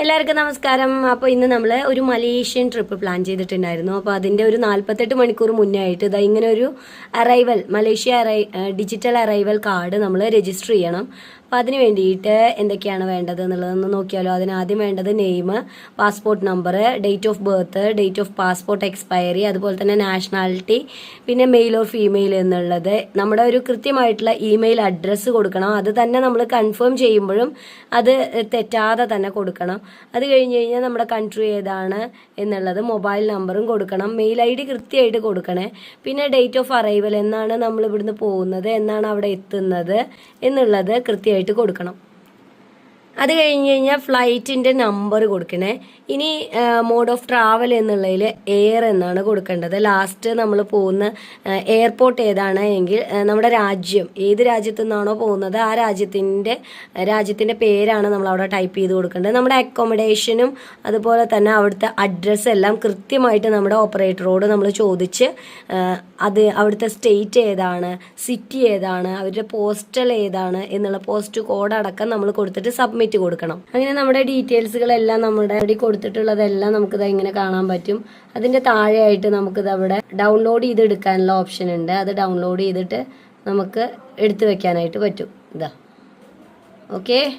എല്ലാവർക്കും നമസ്കാരം. അപ്പോൾ ഇന്ന് നമ്മൾ ഒരു മലേഷ്യൻ ട്രിപ്പ് പ്ലാൻ ചെയ്തിട്ടുണ്ടായിരുന്നു. അപ്പോൾ അതിന്റെ ഒരു നാൽപ്പത്തെട്ട് മണിക്കൂർ മുന്നേ ആയിട്ട് ഇതാ ഇങ്ങനെ ഒരു അറൈവൽ മലേഷ്യ അറൈ ഡിജിറ്റൽ അറൈവൽ കാർഡ് നമ്മൾ രജിസ്റ്റർ ചെയ്യണം. അപ്പോൾ അതിന് വേണ്ടിയിട്ട് എന്തൊക്കെയാണ് വേണ്ടത് എന്നുള്ളതൊന്ന് നോക്കിയാലോ. അതിന് ആദ്യം വേണ്ടത് name passport number date of birth date of passport expiry അതുപോലെ തന്നെ നാഷണാലിറ്റി പിന്നെ മെയിൽ ഓർ ഫീമെയിൽ എന്നുള്ളത്. നമ്മുടെ ഒരു കൃത്യമായിട്ടുള്ള ഇമെയിൽ അഡ്രസ്സ് കൊടുക്കണം. അത് തന്നെ നമ്മൾ കൺഫേം ചെയ്യുമ്പോഴും അത് തെറ്റാതെ തന്നെ കൊടുക്കണം. അത് കഴിഞ്ഞ് കഴിഞ്ഞാൽ നമ്മുടെ കൺട്രി ഏതാണ് എന്നുള്ളത് മൊബൈൽ നമ്പറും കൊടുക്കണം. മെയിൽ ഐ ഡി കൃത്യമായിട്ട് കൊടുക്കണേ. പിന്നെ ഡേറ്റ് ഓഫ് അറൈവൽ എന്നാണ് നമ്മൾ ഇവിടുന്ന് പോകുന്നത് എന്നാണ് അവിടെ എത്തുന്നത് എന്നുള്ളത് കൃത്യമായിട്ട് കൊടുക്കണം. അത് കഴിഞ്ഞ് കഴിഞ്ഞാൽ ഫ്ലൈറ്റിന്റെ നമ്പർ കൊടുക്കണേ. ഇനി മോഡ് ഓഫ് ട്രാവൽ എന്നുള്ളതിൽ എയർ എന്നാണ് കൊടുക്കേണ്ടത്. ലാസ്റ്റ് നമ്മൾ പോകുന്ന എയർപോർട്ട് ഏതാണ് എങ്കിൽ നമ്മുടെ രാജ്യം. ഏത് രാജ്യത്തു നിന്നാണോ പോകുന്നത് ആ രാജ്യത്തിന്റെ രാജ്യത്തിന്റെ പേരാണ് നമ്മൾ അവിടെ ടൈപ്പ് ചെയ്ത് കൊടുക്കേണ്ടത്. നമ്മുടെ അക്കോമഡേഷനും അതുപോലെ തന്നെ അവിടുത്തെ അഡ്രസ്സ് എല്ലാം കൃത്യമായിട്ട് നമ്മുടെ ഓപ്പറേറ്ററോട് നമ്മൾ ചോദിച്ച് അത് അവിടുത്തെ സ്റ്റേറ്റ് ഏതാണ് സിറ്റി ഏതാണ് അവരുടെ പോസ്റ്റൽ ഏതാണ് എന്നുള്ള പോസ്റ്റ് കോഡ് അടക്കം നമ്മൾ കൊടുത്തിട്ട് സബ്മിറ്റ് കൊടുക്കണം. അങ്ങനെ നമ്മുടെ ഡീറ്റെയിൽസുകളെല്ലാം നമ്മുടെ അവിടെ കൊടുത്തിട്ടുള്ളതെല്ലാം നമുക്കിത് ഇങ്ങനെ കാണാൻ പറ്റും. അതിന്റെ താഴെയായിട്ട് നമുക്കിത് അവിടെ ഡൗൺലോഡ് ചെയ്ത് എടുക്കാനുള്ള ഓപ്ഷൻ ഉണ്ട്. അത് ഡൗൺലോഡ് ചെയ്തിട്ട് നമുക്ക് എടുത്തു വെക്കാനായിട്ട് പറ്റും. ഇതാ. ഓക്കെ